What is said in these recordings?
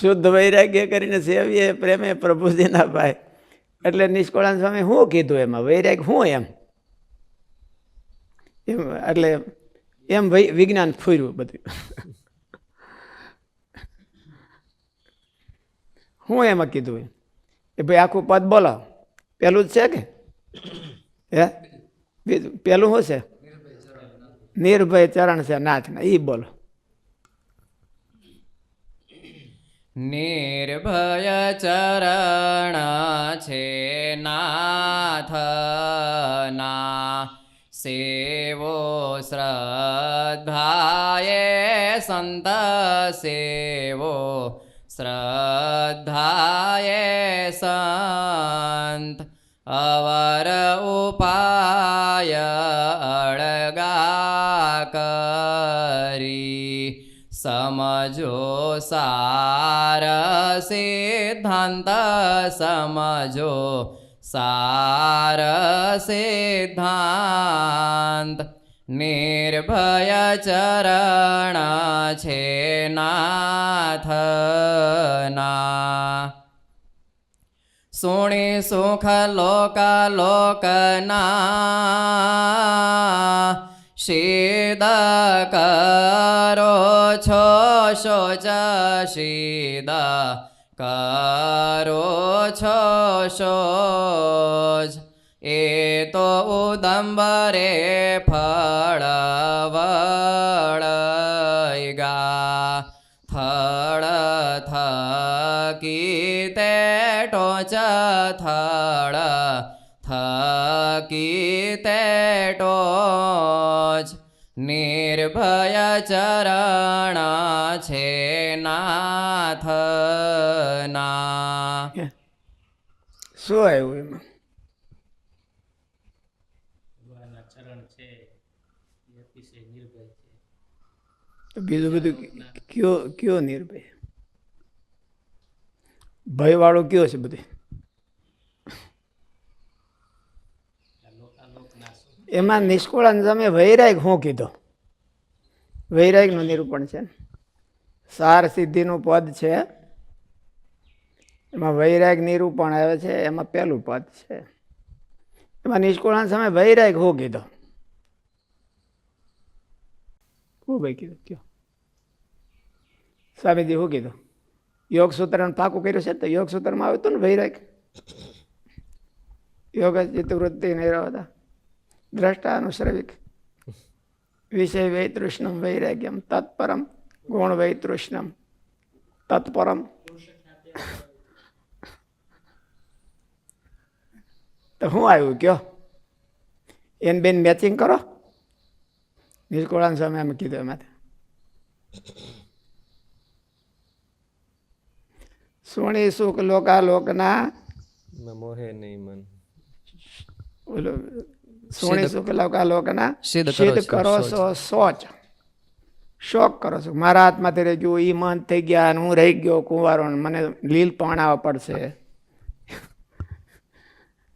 શુદ્ધ વૈરાગ્ય કરીને સેવીએ પ્રેમે પ્રભુજીના ભાઈ. એટલે નિષ્કળાન સ્વામી શું કીધું એમાં? વૈરાગ શું એમ? એમ, એટલે એમ વિજ્ઞાન ફૂર્યું બધું. શું એમાં કીધું એ ભાઈ આખું પદ બોલો. પેલું જ છે કે? હે? બીજું, પેલું શું છે? નિર્ભય ચરણ છે નાથના એ બોલો. નિર્ભય ચરણ છે નાથના. સેવો શ્રદ્ધાએ સંત સેવો શ્રદ્ધાએ સંત અવર સમજો સાર સિદ્ધાંત સમજો સાર સિદ્ધાંત. નિર્ભય ચરણ છે નાથના સુણી સુખ લોક લોકના શીદ કરો છો શોચ શીદ કરો છો સોજ એ તો ઉદંબરે ફળ નિર્ભય ચરણ છે નાથના શું આવ્યું એમાં? બીજું બધું કયો કયો નિર્ભય? ભયવાળો કયો છે બધું? એમાં નિષ્કુળાન તમે વૈરાગ શું કીધો. વૈરાગનું નિરૂપણ છે. સાર સિદ્ધિનું પદ છે. એમાં વૈરાગ નિરૂપણ આવે છે, એમાં પહેલું પદ છે. એમાં નિષ્કુળાન સામે વૈરાગ હો કીધો. હું ભાઈ કીધું, કયો? સ્વામીજી હું કીધું? યોગ સૂત્રને પાકું કર્યું છે તો યોગ સૂત્રમાં આવ્યું હતું ને વૈરાગ. યોગ ચિત્તવૃત્તિ દ્રષ્ટા દ્રષ્ટાનુશ્રવિક. વિષય વૈતૃષ્ણમ વૈરાગ્યમ તત્પરમ ગુણ વૈતૃષ્ણમ તત્પરમ તો શું આવ્યું કયો એન બેન મેચિંગ કરો નિષ્કુળાન સ્વામી એમ કીધું એમાંથી સુણી સુખ લોકા લોકના મોહે નહીં મન ઓલો સોણી સિદ્ધ કરો છો સોચ શોક કરો છો. મારા હાથમાંથી રહી ગયું એ મન થઈ ગયા અને હું રહી ગયો કુંવારો મને લીલ પાણાવા પડશે.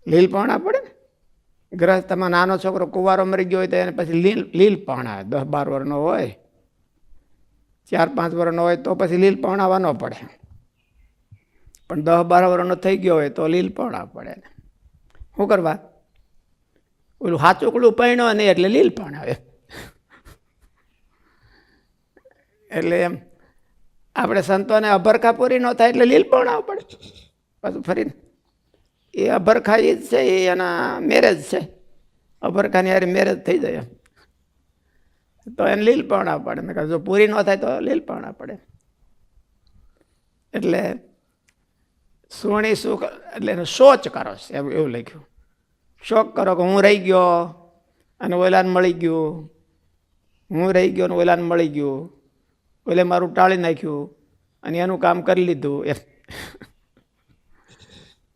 લીલ પણા પડે ને? ગ્રહસ્થમાં નાનો છોકરો કુંવારો મરી ગયો હોય તો એને પછી લીલ લીલ પણાવે દસ બાર વર્ષનો હોય. ચાર પાંચ વર્ષનો હોય તો પછી લીલ પાણાવા ન પડે. પણ દસ બાર વર્ષનો થઈ ગયો હોય તો લીલ પાણા પડે શું કરવા? ઓલું હાચુકડું પૈણો નહીં એટલે લીલ પણ આવે. એટલે એમ, આપણે સંતોને અભરખા પૂરી ન થાય એટલે લીલ પણ આવવું પડે. પાછું ફરીને, એ અભરખા એ જ છે, એ એના મેરેજ છે. અભરખાની યારે મેરેજ થઈ જાય તો એને લીલ પણ આવવા પડે. મેં જો પૂરી ન થાય તો લીલ પણ આવવા પડે. એટલે સોણી સુખ, એટલે એનો સોચ કરો છે એવું લખ્યું. શોક કરો કે હું રહી ગયો અને ઓલાન મળી ગયું. હું રહી ગયો અને ઓલાન મળી ગયું. ઓલે મારું ટાળી નાખ્યું અને એનું કામ કરી લીધું એ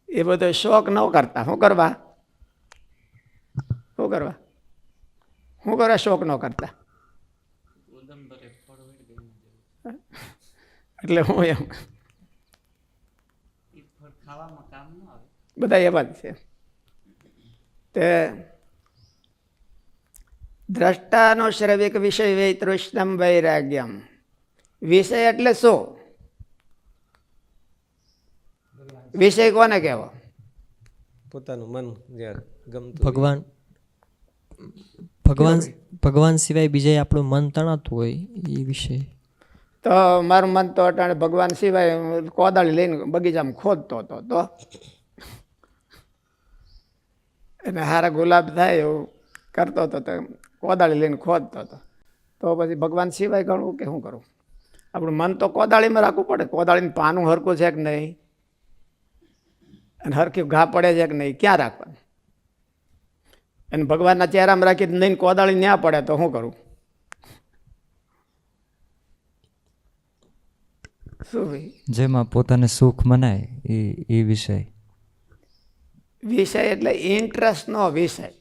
એ બધો શોખ ન કરતા. શું કરવા? શું કરવા? શું કરવા શોખ ન કરતા? એટલે હું એમ. બધા એવા જ છે. તે દ્રષ્ટાનો શ્રવિક વિષય વૈતૃષ્ણમ વૈરાગ્યમ. વિષય એટલે શું? વિષય કોને કહેવો? પોતાનું મન ગમતું ભગવાન ભગવાન ભગવાન સિવાય બીજે આપણું મન તણાતું હોય એ વિષય. તો મારું મન તો અટાણે ભગવાન સિવાય કોદાળી લઈને બગીચામાં ખોદતો હતો તો અને હારા ગુલાબ થાય એવું કરતો હતો તો કોદાળી લઈને ખોદતો હતો. તો પછી ભગવાન સિવાય ગણવું કે શું કરું? આપણું મન તો કોદાળીમાં રાખવું પડે. કોદાળીનું પાનું હરકું છે કે નહીં? અને હરખી ઘા પડે છે કે નહીં? ક્યાં રાખવાનું? અને ભગવાનના ચહેરામાં રાખી નહીં કોદાળી ન્યા પડે તો શું કરું? શું ભાઈ? જેમાં પોતાને સુખ મનાય એ એ વિષય. વિષય એટલે ઇન્ટરેસ્ટનો વિષય.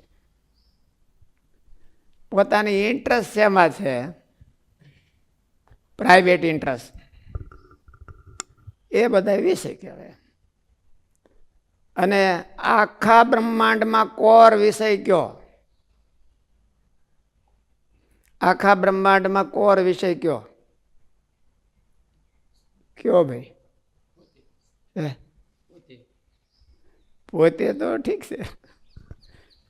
પોતાની ઇન્ટરેસ્ટ શેમાં છે? પ્રાઇવેટ ઇન્ટરેસ્ટ એ બધા વિષય કહેવાય. અને આખા બ્રહ્માંડમાં કોર વિષય કયો? આખા બ્રહ્માંડમાં કોર વિષય કયો? કયો ભાઈ? હે? પોતે તો ઠીક છે.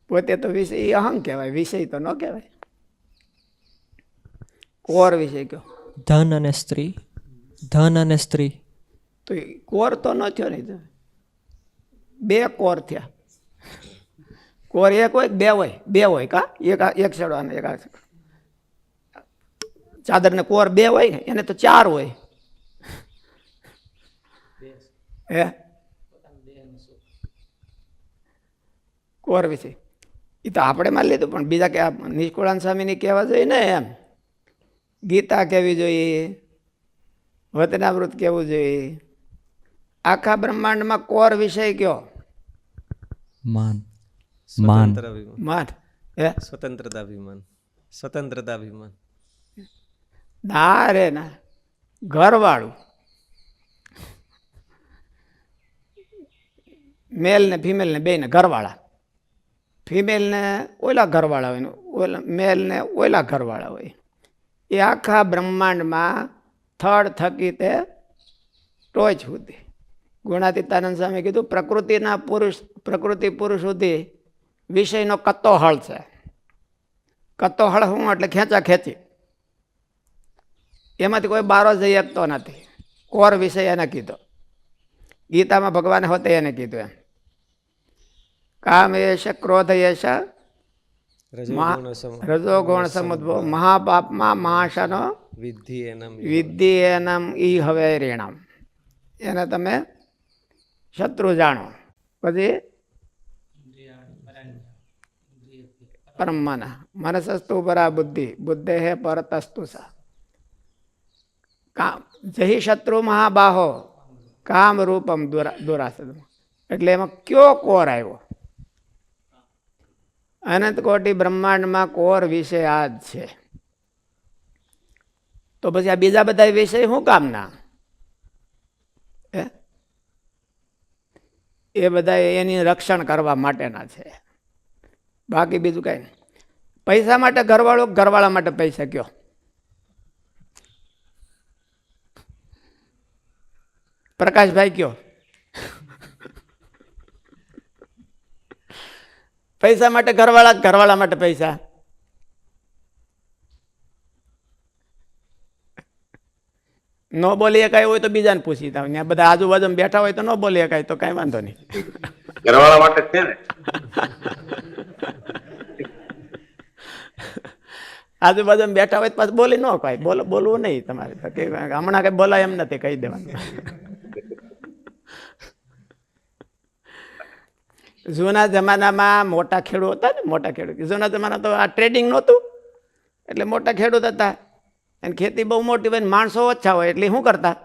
પોતે તો વિષય એ અહમ કહેવાય વિષય તો ન કહેવાય. કોર વિષય કયો? ધન અને સ્ત્રી ધન અને સ્ત્રી. તો એ કોર તો ન થયો નહીં તો. બે કોર થયા. કોર એક હોય બે હોય? બે હોય કા? એક એક છેડો અને એક ચાદરને કોર બે હોય ને એને તો ચાર હોય. હે? કોર વિશે. એ તો આપણે માની લીધું પણ બીજા કે નિષ્કુળાન સ્વામીની કહેવા જોઈએ ને એમ. ગીતા કહેવી જોઈએ વતનાવૃત કહેવું જોઈએ. આખા બ્રહ્માંડમાં કોર વિષય કયો? માન. માન. માન. હે? સ્વતંત્રતા અભિમાન. સ્વતંત્રતા અભિમાન. ના રે ના. ઘરવાળું. મેલ ને ફિમેલ ને બે ને ઘરવાળા. ફિમેલ ને ઓલા ઘરવાળા હોય ઓલા મેલને ઓલા ઘરવાળા હોય. એ આખા બ્રહ્માંડમાં થડ થકી તે ટોચ સુધી. ગુણાતીતાનંદ સ્વામી કીધું, પ્રકૃતિના પુરુષ, પ્રકૃતિ પુરુષ સુધી વિષયનો કત્તો હળ છે. કત્તો હળ શું એટલે ખેંચા ખેંચી. એમાંથી કોઈ બારો જઈ શકતો નથી. કોર વિષય એને કીધો. ગીતામાં ભગવાને હોતે એને કીધું એમ. કામ એશ ક્રોધ એશ રજોગુણ સમુદ્ભવ મહાપાપમાં મહાશનો વિદ્ધિ એનમ વિદ્ધિ એનમ ઈ હવે રેણમ એને તમે શત્રુ જાણો. પછી પરમ મન મનસસ્તુ પરા બુદ્ધિ. બુદ્ધે હે પરતસ્તુ સા. કામ જહી શત્રુ મહાબાહો કામ રૂપમ દુરા દુરાસદ. એટલે એમાં કયો કોર આવ્યો? અનંત કોટી બ્રહ્માંડમાં કોર વિષય આ જ છે. તો પછી આ બીજા બધા વિષય શું કામના? એ બધા એની રક્ષણ કરવા માટેના છે. બાકી બીજું કાંઈ પૈસા માટે ઘરવાળો ઘરવાળા માટે પૈસા કયો? પ્રકાશભાઈ કયો? પૈસા માટે ઘરવાળા ઘરવાળા માટે પૈસા. ન બોલી શકાય હોય તો બીજાને પૂછી દઉં ત્યાં બધા આજુબાજુમાં બેઠા હોય તો ન બોલી શકાય તો કઈ વાંધો નહીં. ઘરવાળા માટે છે ને? આજુબાજુમાં બેઠા હોય તો પાછું બોલી ન કહે બોલો બોલવું નહીં તમારે. હમણાં કઈ બોલાય એમ નથી કહી દેવાનું. જૂના જમાનામાં મોટા ખેડૂત હતા ને, મોટા ખેડૂત. જૂના જમાના તો આ ટ્રેડિંગ નહોતું. એટલે મોટા ખેડૂત હતા. અને ખેતી બહુ મોટી હોય ને, માણસો ઓછા હોય, એટલે શું કરતા?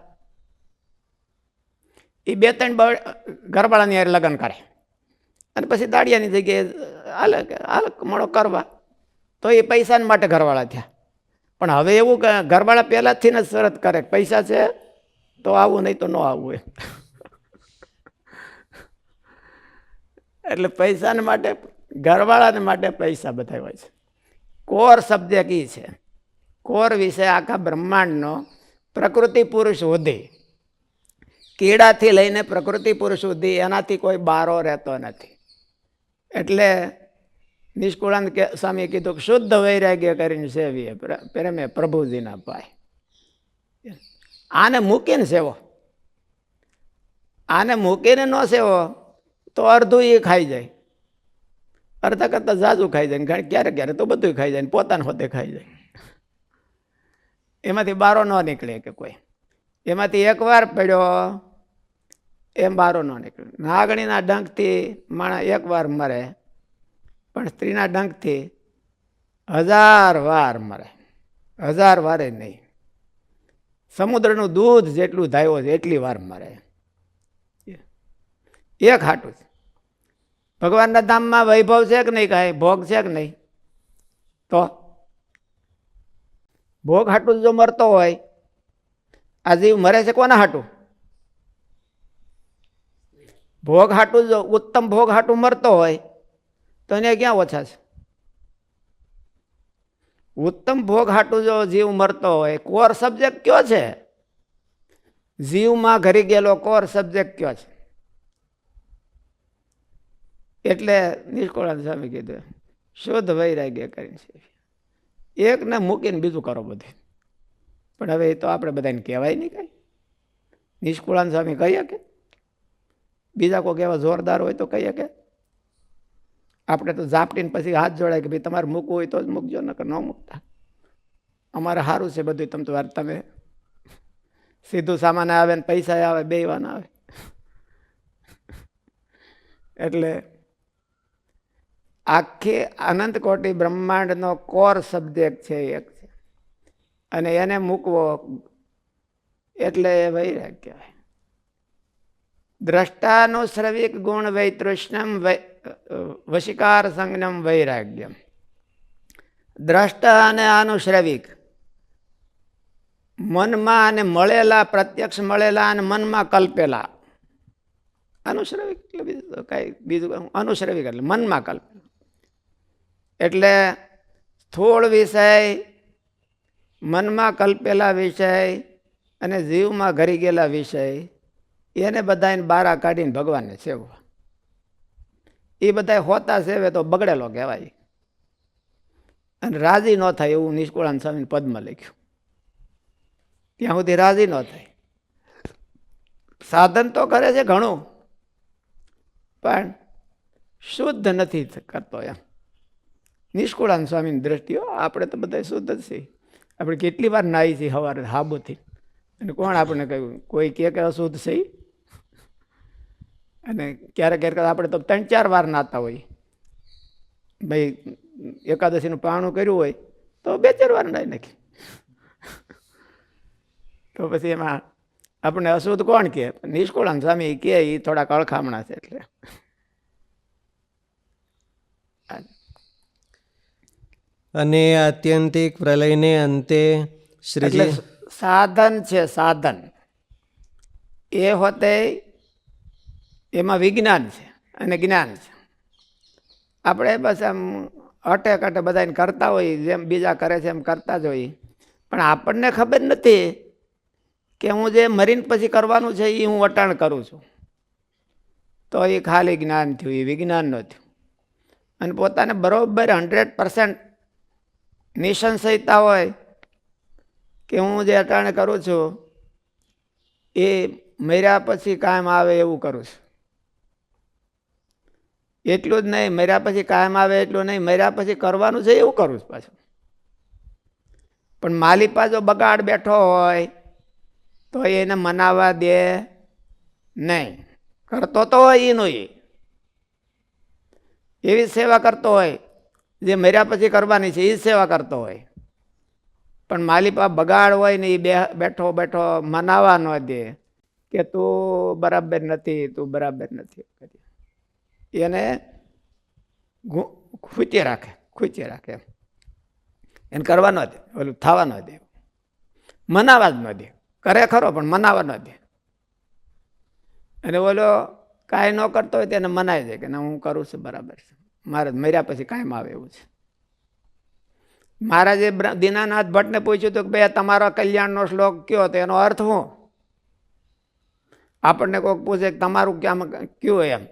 એ બે ત્રણ ઘરવાળાની યાર લગ્ન કરે. અને પછી દાડિયાની જગ્યાએ અલગ હાલ મળો કરવા. તો એ પૈસા માટે ઘરવાળા થયા. પણ હવે એવું ઘરવાળા પહેલાંથી જ શરત કરે. પૈસા છે, તો આવું નહીં તો ન આવવું એમ. એટલે પૈસાને માટે, ઘરવાળાને માટે પૈસા બધા હોય છે. કોર સબ્જેક્ટ એ છે? કોર વિશે આખા બ્રહ્માંડનો પ્રકૃતિ પુરુષ સુધી, કીડાથી લઈને પ્રકૃતિ પુરુષ સુધી એનાથી કોઈ બારો રહેતો નથી. એટલે નિષ્કુળાંત કે, સ્વામીએ કીધું કે શુદ્ધ વૈરાગ્ય કરીને સેવીએ પ્રેમે પ્રભુજીના પાય. આને મૂકીને સેવો. આને મૂકીને ન સેવો. તો અડધું એ ખાઈ જાય. અડધા કરતાં ઝાઝું ખાઈ જાય ને ક્યારેક ક્યારેક તો બધું ખાઈ જાય ને પોતાને હોતે ખાઈ જાય. એમાંથી બારો ન નીકળે કે કોઈ. એમાંથી એકવાર પડ્યો, એમ બારો ન નીકળે. નાગણીના ડંખથી માણસ એકવાર મરે, પણ સ્ત્રીના ડંખથી હજાર વાર મરે. હજાર વારે નહીં. સમુદ્રનું દૂધ જેટલું ધાયો છે એટલી વાર મરે. એક હાટું છે. ભગવાનના ધામમાં વૈભવ છે કે નહીં કાંઈ? ભોગ છે કે નહીં? તો ભોગ હાટું જો મરતો હોય, આ જીવ મરે છે કોના હાટું? ભોગ હાટું જો, ઉત્તમ ભોગ હાટું મરતો હોય, તો એને ક્યાં ઓછા છે? ઉત્તમ ભોગ હાટું જો જીવ મરતો હોય, કોર સબ્જેક્ટ કયો છે? જીવમાં ઘરી ગયેલો કોર સબ્જેક્ટ કયો છે? એટલે નિષ્કુળાનંદ સ્વામી કીધું શુદ્ધ વૈરાગ્ય કરીને છે. એકને મૂકીને બીજું કરો બધું. પણ હવે એ તો આપણે બધાને કહેવાય નહીં કાંઈ. નિષ્કુળાન સ્વામી કહીએ કે બીજા કોઈ એવા જોરદાર હોય તો કહીએ કે આપણે તો ઝાપટીને પછી હાથ જોડાય કે ભાઈ તમારે મૂકવું હોય તો જ મૂકજો, નકર ન મૂકતા. અમારે સારું છે બધું તમે તો તમે સીધું સામાન આવે ને પૈસા આવે બે આવે. એટલે આખી અનંત કોટી બ્રહ્માંડનો કોર સબ્જેક્ટ છે એક છે. અને એને મૂકવો એટલે એ વૈરાગ કહેવાય. દ્રષ્ટાનો શ્રવિક ગુણ વૈતૃષ્ણમ વશિકાર સંજ્ઞમ વૈરાગ્યમ. દ્રષ્ટા અને આનુશ્રવિક મનમાં અને મળેલા, પ્રત્યક્ષ મળેલા અને મનમાં કલ્પેલા. અનુશ્રવિક એટલે બીજું કાંઈ બીજું અનુશ્રવિક એટલે મનમાં કલ્પેલા. એટલે સ્થૂળ વિષય, મનમાં કલ્પેલા વિષય અને જીવમાં ઘરી ગયેલા વિષય, એને બધાને બારા કાઢીને ભગવાનને સેવવા. એ બધા હોતા સેવે તો બગડેલો કહેવાય. અને રાજી ન થાય એવું નિષ્કુળાન સ્વામીને પદમાં લખ્યું. ત્યાં સુધી રાજી ન થાય. સાધન તો કરે છે ઘણું, પણ શુદ્ધ નથી કરતો એમ. નિષ્કુળાન સ્વામીની દ્રષ્ટિઓ આપણે તો બધા શુદ્ધ જ છીએ. આપણે કેટલી વાર નાહી છીએ સવારે હાબોથી. અને કોણ આપણે કહ્યું? કોઈ કે કે અશુદ્ધ છે અને ક્યારેક ક્યારેક આપણે તો ત્રણ, ચાર વાર નાતા હોય ભાઈ, એકાદશીનું પાણું કર્યું હોય, તો બે, ચાર વાર નાહી નાખી. તો પછી એમાં આપણે અશુદ્ધ કોણ કહે? નિષ્કુળાન સ્વામી કહે એ થોડાક અળખામણા છે એટલે. અને આત્યંતિક પ્રલયને અંતે શ્રીજી સાધન છે, સાધન. એ હોતે એમાં વિજ્ઞાન છે અને જ્ઞાન છે. આપણે બસ આમ અટે કટે બધાને કરતા હોઈએ જેમ બીજા કરે છે એમ કરતા જ હોઈએ પણ આપણને ખબર નથી કે હું જે મરીને પછી કરવાનું છે એ હું વટાણ કરું છું. તો એ ખાલી જ્ઞાન થયું એ વિજ્ઞાન થયું. અને પોતાને બરોબર હંડ્રેડ પર્સન્ટ નિસંશયતા હોય કે હું જે અટાણે કરું છું, એ મર્યા પછી કાયમ આવે એવું કરું છું. એટલું જ નહીં, મર્યા પછી કાયમ આવે એટલું નહીં, મર્યા પછી કરવાનું છે એવું કરું છું પાછું. પણ માલિપા જો બગાડ બેઠો હોય, તો એને મનાવા દે નહીં. કરતો તો હોય એનું એ. એવી સેવા કરતો હોય જે મર્યા પછી કરવાની છે એ સેવા કરતો હોય. પણ માલિપા બગાડ હોય ને એ બે, બેઠો બેઠો મનાવા ન દે કે તું બરાબર નથી, તું બરાબર નથી. એને ખૂચી રાખે ખૂચી રાખે એને કરવા ન દે, ઓલું થવા ન દે. મનાવા જ ન દે. કરે ખરો, પણ મનાવા ન દે. અને ઓલો કાંઈ ન કરતો હોય તેને મનાઈ દે કે ના, હું કરું છું બરાબર છે. મારે મર્યા પછી કાયમ આવે એવું છે. મહારાજે દીનાનાથ ભટ્ટને પૂછ્યું હતું કે ભાઈ તમારા કલ્યાણનો શ્લોક કયો તો એનો અર્થ શું? આપણને કોઈક પૂછે કે તમારું ક્યાં કયું એમ?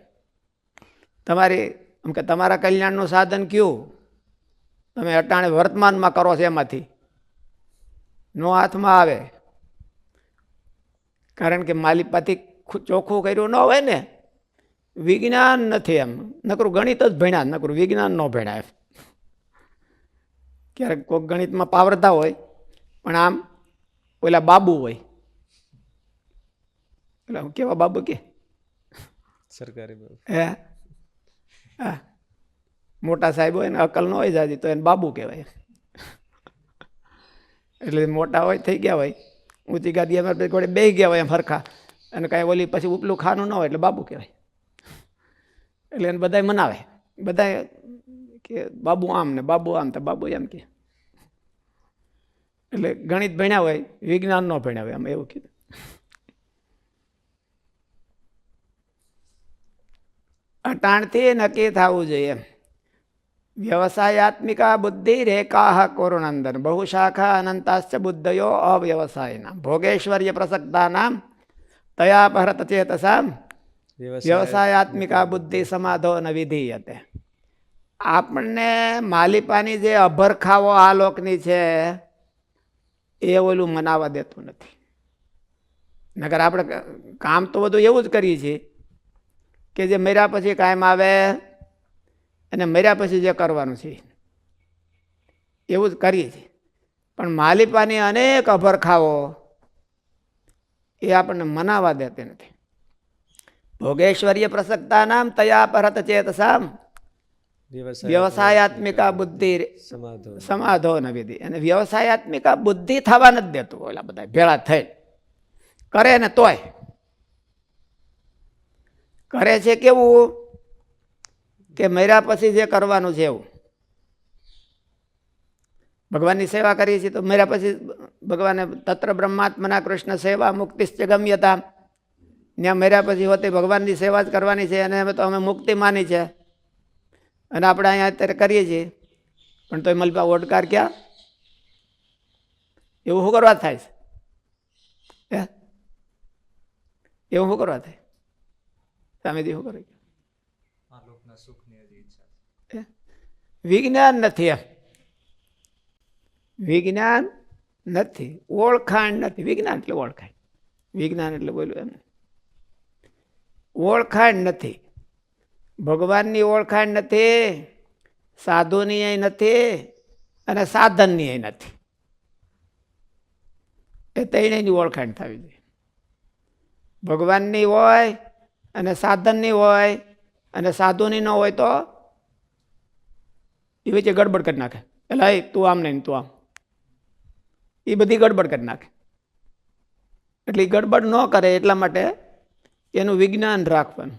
તમારી, એમ કે તમારા કલ્યાણનું સાધન કયું? તમે અટાણે વર્તમાનમાં કરો છો એમાંથી. નો હાથમાં આવે. કારણ કે માલિપાથી ખુ- ચોખ્ખું કર્યું ન હોય ને વિજ્ઞાન નથી એમ. નકરું ગણિત જ ભણ્યા નકરું વિજ્ઞાન ન ભણ્યા એમ. ક્યારેક કોઈક ગણિતમાં પાવરતા હોય પણ આમ ઓલા બાબુ હોય. એટલે હું કેવા બાબુ કે? સરકારી બાબુ. હે? હા. મોટા સાહેબ હોય ને અકલ ન હોય જાજી તો એને બાબુ કહેવાય. એટલે મોટા હોય થઈ ગયા હોય. ઊંચી ગાદી અમારે ઘોડે બે ગયા હોય એમ હરખા. અને કાંઈ ઓલી પછી ઉપલું ખાનું ન હોય એટલે બાબુ કહેવાય. એટલે એને બધાય મનાવે. બધાય કે બાબુ આમ ને બાબુ આમ, તો બાબુ એમ કે. એટલે ગણિત ભણ્યા હોય, વિજ્ઞાન ન ભણ્યા હોય, આમ એવું કીધું. અટાણથી નક્કી થવું જોઈએ. વ્યવસાયાત્મિકા બુદ્ધિ રેકા કોરુનંદન બહુશાખા અનંતાશ્ચ બુદ્ધયો અવ્યવસાયના ભોગેશ્વર્ય પ્રસક્તાનામ. તયા ચેતસા વ્યવસાયાત્મિકા બુદ્ધિ સમાધો વિધિ હતે આપણને માલિપાની જે અભરખાવો આ લોકની છે, એ ઓલું મનાવા દેતું નથી. નગર આપણે કામ તો બધું એવું જ કરીએ છીએ કે જે મર્યા પછી કાયમ આવે અને મર્યા પછી જે કરવાનું છે. એવું જ કરીએ છીએ. પણ માલિપાની અનેક અભરખાઓ એ આપણને મનાવા દેતી નથી. ભોગેશ્વર્ય પ્રસક્તા નામ તયા પરત ચેતસામ વ્યવસાયાત્મિકા બુદ્ધિ સમાધો સમાધો ન વિધિ અને વ્યવસાયાત્મિકા બુદ્ધિ થવા નથી દેતું ઓલા બધા ભેળા થઈ કરે ને તોય કરે છે કેવું કે મર્યા પછી જે કરવાનું છે એવું ભગવાનની સેવા કરીએ છીએ તો મર્યા પછી ભગવાને તત્ર બ્રહ્માત્મના કૃષ્ણ સેવા મુક્તિશ્ચ ગમ્યતા ત્યાં મર્યા પછી હોતી ભગવાનની સેવા જ કરવાની છે અને તો અમે મુક્તિ માની છે. અને આપણે અહીંયા અત્યારે કરીએ છીએ. પણ તોય મલપા ઓડકાર ક્યાં? એવું શું કરવા થાય છે? એવું શું કરવા થાય? સામેથી શું કરે? વિજ્ઞાન નથી એમ. વિજ્ઞાન નથી. ઓળખાણ નથી. વિજ્ઞાન એટલે ઓળખાણ. વિજ્ઞાન એટલે બોલ્યું એમ ઓળખાણ નથી. ભગવાનની ઓળખાણ નથી, સાધુની અહીં નથી અને સાધનની અહીં નથી. એ ત્રણેયની ઓળખાણ થવી જોઈએ. ભગવાનની હોય અને સાધનની હોય અને સાધુની ન હોય તો એ વચ્ચે ગડબડ કરી નાખે. એટલે તું આમ નહીં તું આમ. એ બધી ગડબડ કરી નાખે. એટલે ગડબડ ન કરે એટલા માટે એનું વિજ્ઞાન રાખવાનું.